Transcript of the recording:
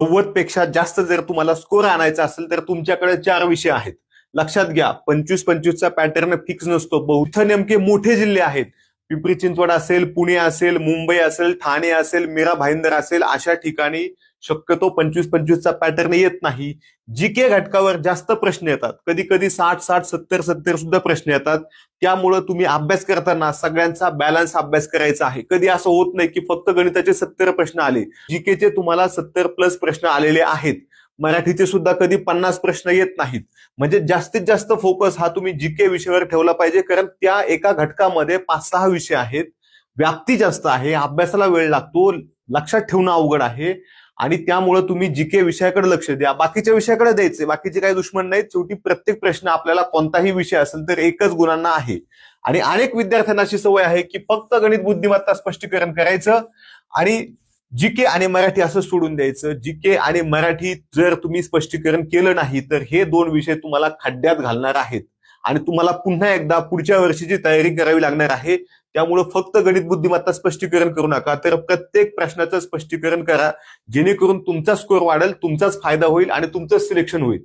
नव्वदपेक्षा जास्त जर तुम्हाला स्कोर आणायचा असेल तर तुमच्याकडे चार विषय आहेत. लक्षात घ्या पंचवीस पंचवीसचा पॅटर्न फिक्स नसतो बहुथ नेमके मोठे जिल्हे आहेत. पिंपरी चिंचवड असेल पुणे असेल मुंबई असेल ठाणे असेल मीरा भाईंदर असेल अशा ठिकाणी शक्यतो पंचवीस पंचवीसचा पॅटर्न येत नाही. जी के घटकावर जास्त प्रश्न येतात. कधी कधी साठ साठ सत्तर सत्तर सुद्धा प्रश्न येतात. त्यामुळं तुम्ही अभ्यास करताना सगळ्यांचा बॅलन्स अभ्यास करायचा आहे. कधी असं होत नाही की फक्त गणिताचे सत्तर प्रश्न आले. जीकेचे तुम्हाला सत्तर प्लस प्रश्न आलेले आहेत. मराठीचे सुद्धा कधी पन्नास प्रश्न येत नाहीत. म्हणजे जास्तीत जास्त फोकस हा तुम्ही जीके विषयावर ठेवला पाहिजे. कारण त्या एका घटकामध्ये पाच सहा विषय आहेत. व्याप्ती जास्त आहे. अभ्यासाला वेळ लागतो. लक्षात ठेवणं अवघड आहे. आणि त्यामुळे तुम्ही जीके विषयाकडे लक्ष द्या बाकीच्या विषयाकडे द्यायचे. बाकीचे काही दुश्मन नाहीत. शेवटी प्रत्येक प्रश्न आपल्याला कोणताही विषय असेल तर एकच गुणांना आहे. आणि अनेक विद्यार्थ्यांना अशी सवय आहे की फक्त गणित बुद्धिमत्ता स्पष्टीकरण करायचं आणि जीके आणि मराठी असं सोडून द्यायचं. जीके आणि मराठी जर तुम्ही स्पष्टीकरण केलं नाही तर हे दोन विषय तुम्हाला खड्ड्यात घालणार आहेत. आणि तुम्हाला पुन्हा एकदा पुढच्या वर्षीची तयारी करावी लागणार आहे. त्यामुळे फक्त गणित बुद्धिमत्ता स्पष्टीकरण करू नका. तर प्रत्येक प्रश्नाचं स्पष्टीकरण करा. जेणेकरून तुमचा स्कोअर वाढेल तुमचाच फायदा होईल आणि तुमचं सिलेक्शन होईल.